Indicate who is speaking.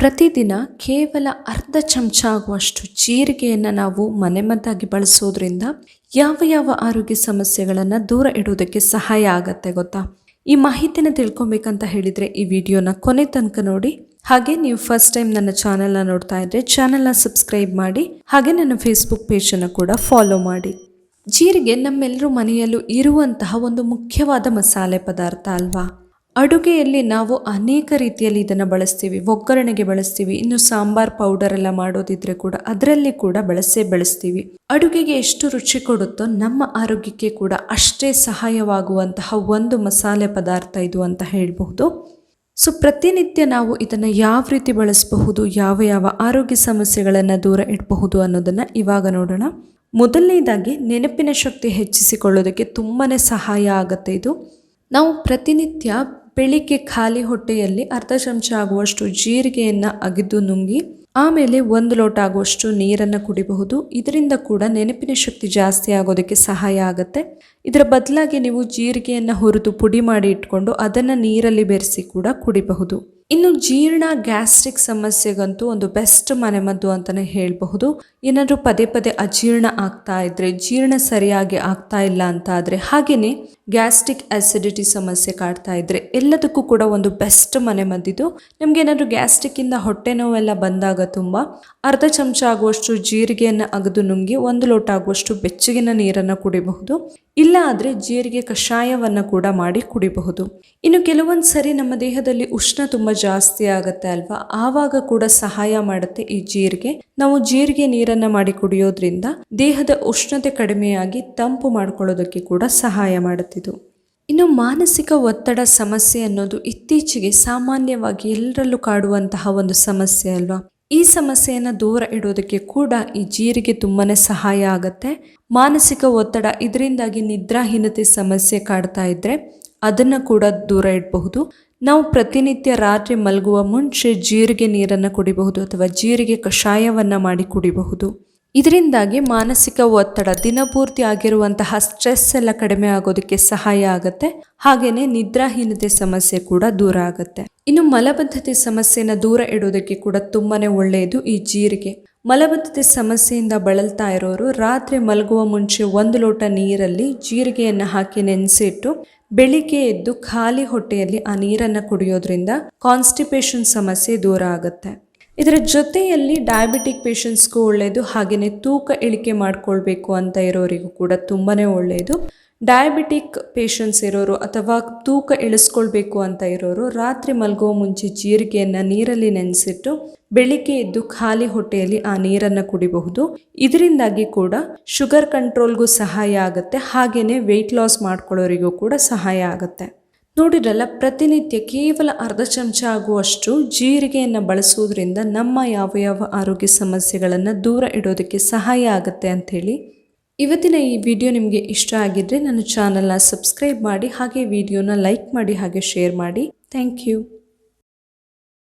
Speaker 1: ಪ್ರತಿದಿನ ಕೇವಲ ಅರ್ಧ ಚಮಚ ಆಗುವಷ್ಟು ಜೀರಿಗೆಯನ್ನು ನಾವು ಮನೆಮದ್ದಾಗಿ ಬಳಸೋದ್ರಿಂದ ಯಾವ ಯಾವ ಆರೋಗ್ಯ ಸಮಸ್ಯೆಗಳನ್ನು ದೂರ ಇಡೋದಕ್ಕೆ ಸಹಾಯ ಆಗತ್ತೆ ಗೊತ್ತಾ? ಈ ಮಾಹಿತಿನ ತಿಳ್ಕೊಬೇಕಂತ ಹೇಳಿದರೆ ಈ ವಿಡಿಯೋನ ಕೊನೆ ತನಕ ನೋಡಿ. ಹಾಗೆ ನೀವು ಫಸ್ಟ್ ಟೈಮ್ ನನ್ನ ಚಾನೆಲ್ನ ನೋಡ್ತಾ ಇದ್ದರೆ ಚಾನೆಲ್ನ ಸಬ್ಸ್ಕ್ರೈಬ್ ಮಾಡಿ, ಹಾಗೆ ನನ್ನ ಫೇಸ್ಬುಕ್ ಪೇಜನ್ನು ಕೂಡ ಫಾಲೋ ಮಾಡಿ. ಜೀರಿಗೆ ನಮ್ಮೆಲ್ಲರೂ ಮನೆಯಲ್ಲೂ ಇರುವಂತಹ ಒಂದು ಮುಖ್ಯವಾದ ಮಸಾಲೆ ಪದಾರ್ಥ ಅಲ್ವಾ? ಅಡುಗೆಯಲ್ಲಿ ನಾವು ಅನೇಕ ರೀತಿಯಲ್ಲಿ ಇದನ್ನು ಬಳಸ್ತೀವಿ. ಒಗ್ಗರಣೆಗೆ ಬಳಸ್ತೀವಿ. ಇನ್ನು ಸಾಂಬಾರ್ ಪೌಡರ್ ಎಲ್ಲ ಮಾಡೋದಿದ್ರೆ ಕೂಡ ಅದರಲ್ಲಿ ಕೂಡ ಬಳಸೇ ಬಳಸ್ತೀವಿ. ಅಡುಗೆಗೆ ಎಷ್ಟು ರುಚಿ ಕೊಡುತ್ತೋ ನಮ್ಮ ಆರೋಗ್ಯಕ್ಕೆ ಕೂಡ ಅಷ್ಟೇ ಸಹಾಯವಾಗುವಂತಹ ಒಂದು ಮಸಾಲೆ ಪದಾರ್ಥ ಇದು ಅಂತ ಹೇಳಬಹುದು. ಸೊ ಪ್ರತಿನಿತ್ಯ ನಾವು ಇದನ್ನು ಯಾವ ರೀತಿ ಬಳಸಬಹುದು, ಯಾವ ಯಾವ ಆರೋಗ್ಯ ಸಮಸ್ಯೆಗಳನ್ನು ದೂರ ಇಡಬಹುದು ಅನ್ನೋದನ್ನು ಇವಾಗ ನೋಡೋಣ. ಮೊದಲನೇದಾಗಿ ನೆನಪಿನ ಶಕ್ತಿ ಹೆಚ್ಚಿಸಿಕೊಳ್ಳೋದಕ್ಕೆ ತುಂಬಾ ಸಹಾಯ ಆಗುತ್ತೆ ಇದು. ನಾವು ಪ್ರತಿನಿತ್ಯ ಬೆಳಿಗ್ಗೆ ಖಾಲಿ ಹೊಟ್ಟೆಯಲ್ಲಿ ಅರ್ಧ ಚಮಚ ಆಗುವಷ್ಟು ಜೀರಿಗೆಯನ್ನು ಅಗಿದು ನುಂಗಿ, ಆಮೇಲೆ ಒಂದು ಲೋಟ ಆಗುವಷ್ಟು ನೀರನ್ನು ಕುಡಿಬಹುದು. ಇದರಿಂದ ಕೂಡ ನೆನಪಿನ ಶಕ್ತಿ ಜಾಸ್ತಿ ಆಗೋದಕ್ಕೆ ಸಹಾಯ ಆಗುತ್ತೆ. ಇದರ ಬದಲಾಗಿ ನೀವು ಜೀರಿಗೆಯನ್ನು ಹುರಿದು ಪುಡಿ ಮಾಡಿ ಇಟ್ಕೊಂಡು ಅದನ್ನು ನೀರಲ್ಲಿ ಬೆರೆಸಿ ಕೂಡ ಕುಡಿಬಹುದು. ಇನ್ನು ಜೀರ್ಣ ಗ್ಯಾಸ್ಟ್ರಿಕ್ ಸಮಸ್ಯೆಗಂತೂ ಒಂದು ಬೆಸ್ಟ್ ಮನೆಮದ್ದು ಅಂತಲೇ ಹೇಳಬಹುದು. ಏನಾದರೂ ಪದೇ ಪದೇ ಅಜೀರ್ಣ ಆಗ್ತಾ ಇದ್ರೆ, ಜೀರ್ಣ ಸರಿಯಾಗಿ ಆಗ್ತಾ ಇಲ್ಲ ಅಂತ ಆದರೆ ಹಾಗೆಯೇ ಗ್ಯಾಸ್ಟ್ರಿಕ್ ಆಸಿಡಿಟಿ ಸಮಸ್ಯೆ ಕಾಡ್ತಾ ಇದ್ರೆ ಎಲ್ಲದಕ್ಕೂ ಕೂಡ ಒಂದು ಬೆಸ್ಟ್ ಮನೆಮದ್ದಿದು. ನಿಮಗೆ ಏನಾದರೂ ಗ್ಯಾಸ್ಟ್ರಿಕ್ಕಿಂದ ಹೊಟ್ಟೆ ನೋವೆಲ್ಲ ಬಂದಾಗ ತುಂಬ ಅರ್ಧ ಚಮಚ ಆಗುವಷ್ಟು ಜೀರಿಗೆಯನ್ನು ಅಗದು ನುಂಗಿ ಒಂದು ಲೋಟ ಆಗುವಷ್ಟು ಬೆಚ್ಚಗಿನ ನೀರನ್ನು ಕುಡಿಬಹುದು. ಇಲ್ಲ ಆದರೆ ಜೀರಿಗೆ ಕಷಾಯವನ್ನು ಕೂಡ ಮಾಡಿ ಕುಡಿಬಹುದು. ಇನ್ನು ಕೆಲವೊಂದು ಸರಿ ನಮ್ಮ ದೇಹದಲ್ಲಿ ಉಷ್ಣ ತುಂಬ ಜಾಸ್ತಿ ಆಗುತ್ತೆ ಅಲ್ವಾ? ಆವಾಗ ಕೂಡ ಸಹಾಯ ಮಾಡುತ್ತೆ ಈ ಜೀರಿಗೆ. ನಾವು ಜೀರಿಗೆ ನೀರನ್ನ ಮಾಡಿ ಕುಡಿಯೋದ್ರಿಂದ ದೇಹದ ಉಷ್ಣತೆ ಕಡಿಮೆಯಾಗಿ ತಂಪು ಮಾಡ್ಕೊಳ್ಳೋದಕ್ಕೆ ಕೂಡ ಸಹಾಯ ಮಾಡುತ್ತಿದ್ದು ಇನ್ನು ಮಾನಸಿಕ ಒತ್ತಡ ಸಮಸ್ಯೆ ಅನ್ನೋದು ಇತ್ತೀಚೆಗೆ ಸಾಮಾನ್ಯವಾಗಿ ಎಲ್ಲರಲ್ಲೂ ಕಾಡುವಂತಹ ಒಂದು ಸಮಸ್ಯೆ ಅಲ್ವಾ? ಈ ಸಮಸ್ಯೆಯನ್ನು ದೂರ ಇಡೋದಕ್ಕೆ ಕೂಡ ಈ ಜೀರಿಗೆ ತುಂಬಾ ಸಹಾಯ ಆಗುತ್ತೆ. ಮಾನಸಿಕ ಒತ್ತಡ ಇದರಿಂದಾಗಿ ನಿದ್ರಾಹೀನತೆ ಸಮಸ್ಯೆ ಕಾಡ್ತಾ ಇದ್ರೆ ಅದನ್ನು ಕೂಡ ದೂರ ಇಡಬಹುದು. ನಾವು ಪ್ರತಿನಿತ್ಯ ರಾತ್ರಿ ಮಲಗುವ ಮುಂಚೆ ಜೀರಿಗೆ ನೀರನ್ನು ಕುಡಿಬಹುದು ಅಥವಾ ಜೀರಿಗೆ ಕಷಾಯವನ್ನು ಮಾಡಿ ಕುಡಿಬಹುದು. ಇದರಿಂದಾಗಿ ಮಾನಸಿಕ ಒತ್ತಡ, ದಿನಪೂರ್ತಿ ಆಗಿರುವಂತಹ ಸ್ಟ್ರೆಸ್ ಎಲ್ಲ ಕಡಿಮೆ ಆಗೋದಕ್ಕೆ ಸಹಾಯ ಆಗುತ್ತೆ. ಹಾಗೇನೆ ನಿದ್ರಾಹೀನತೆ ಸಮಸ್ಯೆ ಕೂಡ ದೂರ ಆಗುತ್ತೆ. ಇನ್ನು ಮಲಬದ್ಧತೆ ಸಮಸ್ಯೆನ ದೂರ ಇಡೋದಕ್ಕೆ ಕೂಡ ತುಂಬಾನೇ ಒಳ್ಳೆಯದು ಈ ಜೀರಿಗೆ. ಮಲಬದ್ಧತೆ ಸಮಸ್ಯೆಯಿಂದ ಬಳಲ್ತಾ ಇರೋರು ರಾತ್ರಿ ಮಲಗುವ ಮುಂಚೆ ಒಂದು ಲೋಟ ನೀರಲ್ಲಿ ಜೀರಿಗೆಯನ್ನು ಹಾಕಿ ನೆನೆಸಿಟ್ಟು ಬೆಳಿಗ್ಗೆ ಎದ್ದು ಖಾಲಿ ಹೊಟ್ಟೆಯಲ್ಲಿ ಆ ನೀರನ್ನು ಕುಡಿಯೋದ್ರಿಂದ ಕಾನ್ಸ್ಟಿಪೇಷನ್ ಸಮಸ್ಯೆ ದೂರ ಆಗುತ್ತೆ. ಇದರ ಜೊತೆಯಲ್ಲಿ ಡಯಾಬಿಟಿಕ್ ಪೇಷಂಟ್ಸ್ಗೂ ಒಳ್ಳೆಯದು ಹಾಗೆಯೇ ತೂಕ ಇಳಿಕೆ ಮಾಡ್ಕೊಳ್ಬೇಕು ಅಂತ ಇರೋರಿಗೂ ಕೂಡ ತುಂಬಾ ಒಳ್ಳೆಯದು ಡಯಾಬಿಟಿಕ್ ಪೇಷಂಟ್ಸ್ ಇರೋರು ಅಥವಾ ತೂಕ ಇಳಿಸ್ಕೊಳ್ಬೇಕು ಅಂತ ಇರೋರು ರಾತ್ರಿ ಮಲಗೋ ಮುಂಚೆ ಜೀರಿಗೆಯನ್ನು ನೀರಲ್ಲಿ ನೆನೆಸಿಟ್ಟು ಬೆಳಿಗ್ಗೆ ಎದ್ದು ಖಾಲಿ ಹೊಟ್ಟೆಯಲ್ಲಿ ಆ ನೀರನ್ನು ಕುಡಿಬಹುದು. ಇದರಿಂದಾಗಿ ಕೂಡ ಶುಗರ್ ಕಂಟ್ರೋಲ್ಗೂ ಸಹಾಯ ಆಗುತ್ತೆ ಹಾಗೆಯೇ ವೆಯ್ಟ್ ಲಾಸ್ ಮಾಡ್ಕೊಳ್ಳೋರಿಗೂ ಕೂಡ ಸಹಾಯ ಆಗುತ್ತೆ. ನೋಡಿರಲ್ಲ ಪ್ರತಿನಿತ್ಯ ಕೇವಲ ಅರ್ಧ ಚಮಚ ಆಗುವಷ್ಟು ಜೀರಿಗೆಯನ್ನು ಬಳಸುವುದರಿಂದ ನಮ್ಮ ಯಾವ ಯಾವ ಆರೋಗ್ಯ ಸಮಸ್ಯೆಗಳನ್ನು ದೂರ ಇಡೋದಕ್ಕೆ ಸಹಾಯ ಆಗುತ್ತೆ ಅಂಥೇಳಿ ಇವತ್ತಿನ ಈ ವಿಡಿಯೋ ನಿಮಗೆ ಇಷ್ಟ ಆಗಿದ್ದರೆ ನನ್ನ ಚಾನಲ್ನ ಸಬ್ಸ್ಕ್ರೈಬ್ ಮಾಡಿ, ಹಾಗೆ ವಿಡಿಯೋನ ಲೈಕ್ ಮಾಡಿ, ಹಾಗೆ ಶೇರ್ ಮಾಡಿ. Thank you